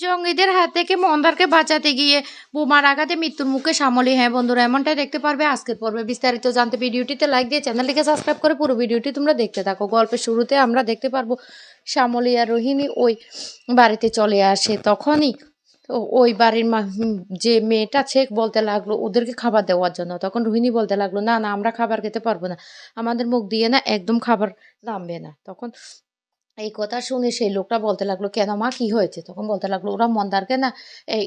জঙ্গিদের হাত থেকে মন্দারকে বাঁচাতে গিয়ে বোমার আঘাতে মৃত্যুর মুখে সামলি। হ্যাঁ বন্ধুরা, এমনটাই দেখতে পারবে আজকের পর্বে। বিস্তারিত জানতে ভিডিওটিতে লাইক দিয়ে চ্যানেলটিকে সাবস্ক্রাইব করে পুরো ভিডিওটি তোমরা দেখতে থাকো। গল্পের শুরুতে আমরা দেখতে পারব শ্যামলী আর রোহিণী ওই বাড়িতে চলে আসে তখনই। তো ওই বাড়ির যে মেয়েটা সে বলতে লাগল ওদেরকে খাবার দেওয়ার জন্য। তখন রোহিণী বলতে লাগল, না না, আমরা খাবার খেতে পারব না। আমাদের মুখ দিয়ে না একদম খাবার নামবে না। তখন এই কথা শুনে সেই লোকটা বলতে লাগল, কেন মা, কি হয়েছে? তখন বলতে লাগল, ওরা মন্দারকে না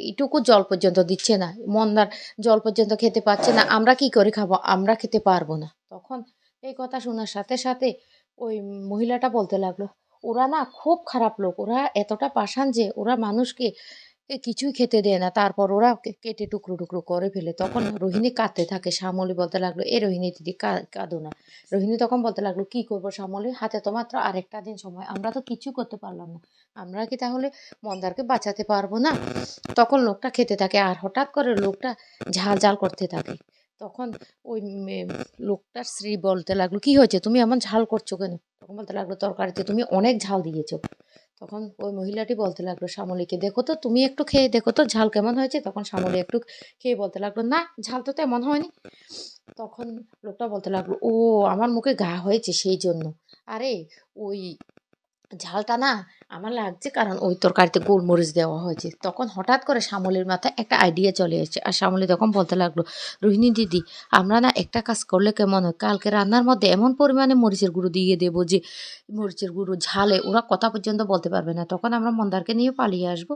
এইটুকু জল পর্যন্ত দিচ্ছে না, মন্দার জল পর্যন্ত খেতে পারছে না, আমরা কি করে খাব? আমরা খেতে পারব না। তখন এই কথা শোনার সাথে সাথে ওই মহিলাটা বলতে লাগল, ওরা না খুব খারাপ লোক, ওরা এতটা পাশান যে ওরা মানুষকে এ কিছুই খেতে দেয় না। তারপর ওরা কেটে টুকরো টুকরো করে ফেলে। তখন রোহিণী কাঁদতে থাকে। শ্যামলী বলতে লাগল, এ রোহিণী, দিদি কাঁদো না। রোহিণী তখন বলতে লাগল, কি করব শ্যামলী? হাতে তো মাত্র আরেকটা দিন সময়। আমরা তো কিছু করতে পারলাম না। আমরা কি তাহলে মন্দারকে বাঁচাতে পারব না? তখন লোকটা খেতে থাকে আর হঠাৎ করে লোকটা ঝাল ঝাল করতে থাকে। তখন ওই লোকটার স্ত্রী বলতে লাগল, কি হয়েছে? তুমি এমন ঝাল করছ কেন? তখন বলতে লাগল, তরকারিতে তুমি অনেক ঝাল দিয়েছ। তখন ওই মহিলাটি বলতে লাগল, শ্যামলীকে দেখো তো, তুমি একটু খেয়ে দেখো তো, ঝাল কেমন হয়েছে? তখন শ্যামলী একটু খেয়ে বলতে লাগল, না, ঝাল তো তেমন হয়নি। তখন লোকটা বলতে লাগল, ও, আমার মুখে ঘা হয়েছে সেই জন্য। আরে, ওই ঝালটা না আমার লাগছে কারণ ওই তরকারিতে গোলমরিচ দেওয়া হয়েছে। তখন হঠাৎ করে শ্যামলীর মাথায় একটা আইডিয়া চলে এসেছে। আর শ্যামলী তখন বলতে লাগল, রোহিণী দিদি, আমরা না একটা কাজ করলে কেমন হয়? কালকে রান্নার মধ্যে এমন পরিমাণে মরিচের গুঁড়ো দিয়ে দেবো যে মরিচের গুঁড়ো, ঝালে ওরা কথা পর্যন্ত বলতে পারবে না। তখন আমরা মন্দারকে নিয়ে পালিয়ে আসব।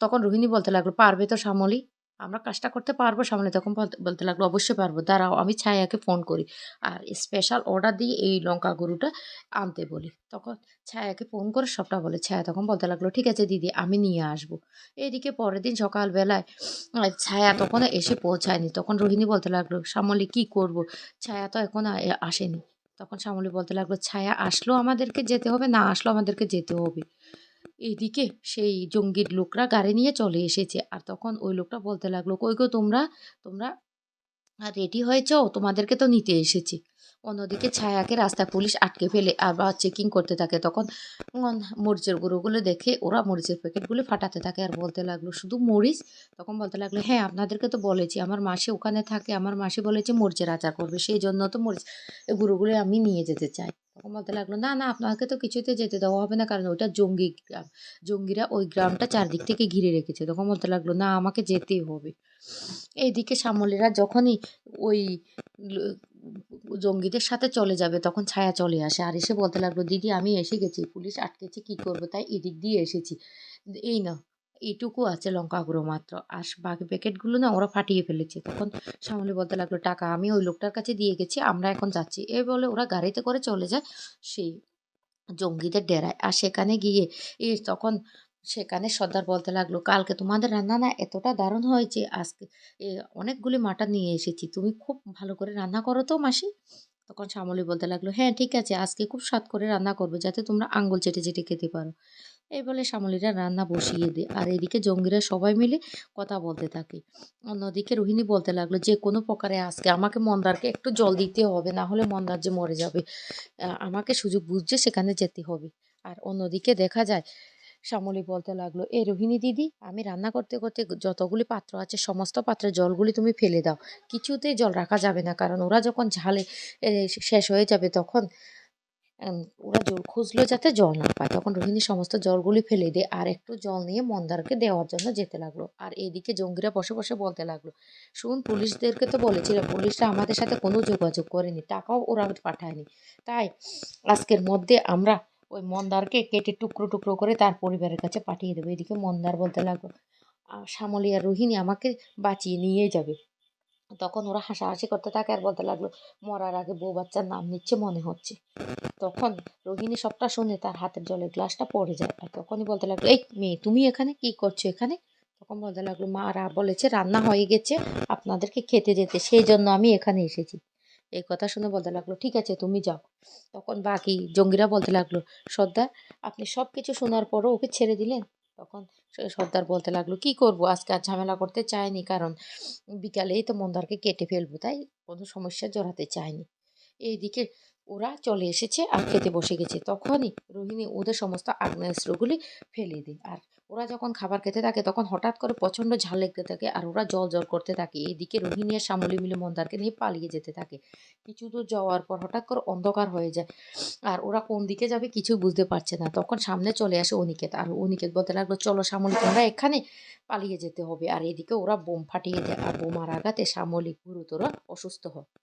তখন রোহিণী বলতে লাগল, পারবে তো শ্যামলী? আমরা কাজটা করতে পারব শ্যামলী তখন বলতে লাগল, অবশ্যই পারব, দাঁড়াও, আমি ছায়াকে ফোন করি। আর স্পেশাল অর্ডার দিয়ে এই লঙ্কা গরুটা আনতে বলি। তখন ছায়াকে ফোন করে সবটা বলে। ছায়া তখন বলতে লাগল, ঠিক আছে দিদি, আমি নিয়ে আসব। এদিকে পরের দিন সকালবেলায় ছায়া তখন এসে পৌঁছায়নি। তখন রোহিণী বলতে লাগল, শ্যামলী, কি করব? ছায়া তো এখন আসেনি। তখন শ্যামলী বলতে লাগল, ছায়া, আসলো আমাদেরকে যেতে হবে, না আসলো আমাদেরকে যেতে হবে। এইদিকে সেই জঙ্গির লোকরা গাড়ি নিয়ে চলে এসেছে। আর তখন ওই লোকটা বলতে লাগল, কই গো তোমরা? তোমরা রেডি হয়েছো? তোমাদেরকে তো নিতে এসেছি। অন্যদিকে ছায়াকে রাস্তায় পুলিশ আটকে ফেলে আবার চেকিং করতে থাকে। তখন মরিচের গুঁড়োগুলো দেখে ওরা মরিচের প্যাকেটগুলো ফাটাতে থাকে আর বলতে লাগল, শুধু মরিচ? তখন বলতে লাগল হ্যাঁ আপনাদেরকে তো বলেছি। আমার মাসি ওখানে থাকে। আমার মাসি বলেছে মরিচের আচার করবে। সেই জন্য তো মরিচ গুঁড়োগুলো আমি নিয়ে যেতে চাই। বলতে লাগল, না না, আপনাকে তো কিছুতে যেতে দেওয়া হবে না, কারণ ওইটা জঙ্গি গ্রাম, জঙ্গিরা ওই গ্রামটা চারদিক থেকে ঘিরে রেখেছে। তখন বলতে লাগল, না, আমাকে যেতেই হবে। এইদিকে শ্যামলীরা যখনই ওই জঙ্গিদের সাথে চলে যাবে, তখন ছায়া চলে আসে। আর এসে বলতে লাগল, দিদি, আমি এসে গেছি, পুলিশ আটকেছে, কি করব? তাই এদিক দিয়ে এসেছি। এই না এইটুকু আছে লঙ্কা গুঁড়ো মাত্র। আর বাকি প্যাকেটগুলো না ওরা ফাটিয়ে ফেলেছে। তখন শ্যামলী বলতে লাগল, টাকা, আমি ওই লোকটার কাছে দিয়ে গেছি, আমরা এখন যাচ্ছি। এই বলে ওরা গাড়িতে করে চলে যায় সেই জঙ্গিদের ডেরায়। আর সেখানে গিয়ে এই তখন সেখানে সর্দার বলতে লাগল, কালকে তোমাদের রান্না না এতটা দারুণ হয়েছে। আজকে এ অনেকগুলি মাটন নিয়ে এসেছি। তুমি খুব ভালো করে রান্না করো তো মাসি। তখন শ্যামলী বলতে লাগল হ্যাঁ ঠিক আছে, আজকে খুব স্বাদ করে রান্না করব, যাতে তোমরা আঙ্গুল চেটে চেটে খেতে পারো। এই বলে শ্যামলীরা রান্না বসিয়ে দেয়। আর এদিকে জঙ্গিরা সবাই মিলে কথা বলতে থাকে। অন্যদিকে রোহিণী বলতে লাগল, যে কোনো প্রকারে আজকে আমাকে মন্দারকে একটু জল দিতে হবে, না হলে মন্দার যে মরে যাবে। আমাকে সুযোগ বুঝছে সেখানে যেতে হবে। আর অন্যদিকে দেখা যায়, শ্যামলী বলতে লাগল, এ রোহিণী দিদি, আমি রান্না করতে করতে যতগুলি পাত্র আছে, সমস্ত পাত্রের জলগুলি তুমি ফেলে দাও। কিছুতেই জল রাখা যাবে না, কারণ ওরা যখন ঝালে শেষ হয়ে যাবে তখন ওরা জল খুঁজলো যাতে জল না পায়। তখন রোহিণী সমস্ত জলগুলি ফেলে দিয়ে আর একটু জল নিয়ে মন্দারকে দেওয়ার জন্য যেতে লাগল। আর এদিকে জঙ্গিরা বসে বসে বলতে লাগল শুন পুলিশদেরকে তো বলেছিল পুলিশরা আমাদের সাথে কোনো যোগাযোগ করেনি টাকাও ওরা পাঠায়নি। তাই আজকের মধ্যে আমরা ওই মন্দারকে কেটে টুকরো টুকরো করে তার পরিবারের কাছে পাঠিয়ে দেবো। এদিকে মন্দার বলতে লাগল "আহ, শ্যামলী আর রোহিণী আমাকে বাঁচিয়ে নিয়ে যাবে। তখন ওরা হাসাহাসি করতে থাকে আর বলতে লাগল, মরার আগে বউ বাচ্চার নাম নিচ্ছে মনে হচ্ছে। তখন রোহিণী সবটা শুনে তার হাতের জলের গ্লাসটা পড়ে যায় আর তখনই বলতে লাগল, এই মেয়ে, তুমি এখানে? কি করছ এখানে? তখন বলতে লাগল মা রা বলেছে, রান্না হয়ে গেছে, আপনাদেরকে খেতে যেতে, সেই জন্য আমি এখানে এসেছি। এই কথা শুনে বলতে লাগল, ঠিক আছে, তুমি যাও। তখন বাকি জঙ্গিরা বলতে লাগল, সর্দার, আপনি সব কিছু শোনার পরও ওকে ছেড়ে দিলেন? তখন সর্দার বলতে লাগল, কি করব? আজকে আর ঝামেলা করতে চায়নি কারণ বিকালেই তো মন্দারকে কেটে ফেলব, তাই কোনো সমস্যা জড়াতে চায়নি এইদিকে ওরা চলে এসেছে আর খেতে বসে গেছে। তখনই রোহিণী ওদের সমস্ত আগ্নেয়াস্ত্রগুলি ফেলে দেয় আর ওরা যখন খাবার খেতে থাকে, তখন হঠাৎ করে প্রচণ্ড ঝাল লেগতে থাকে আর ওরা জল জল করতে থাকে। এদিকে রোহিণী আর শ্যামলী মিলে মন্দারকে নিয়ে পালিয়ে যেতে থাকে। কিছু দূর যাওয়ার পর হঠাৎ করে অন্ধকার হয়ে যায়। আর ওরা কোন দিকে যাবে কিছু বুঝতে পারছে না। তখন সামনে চলে আসে অনিকেত। আর অনিকেত বলতে লাগল, চলো শ্যামলী, তোমরা এখানে পালিয়ে যেতে হবে। আর এদিকে ওরা বোম ফাটিয়ে দেয়। আর বোমার আঘাতে শ্যামলী গুরুতর অসুস্থ হয়।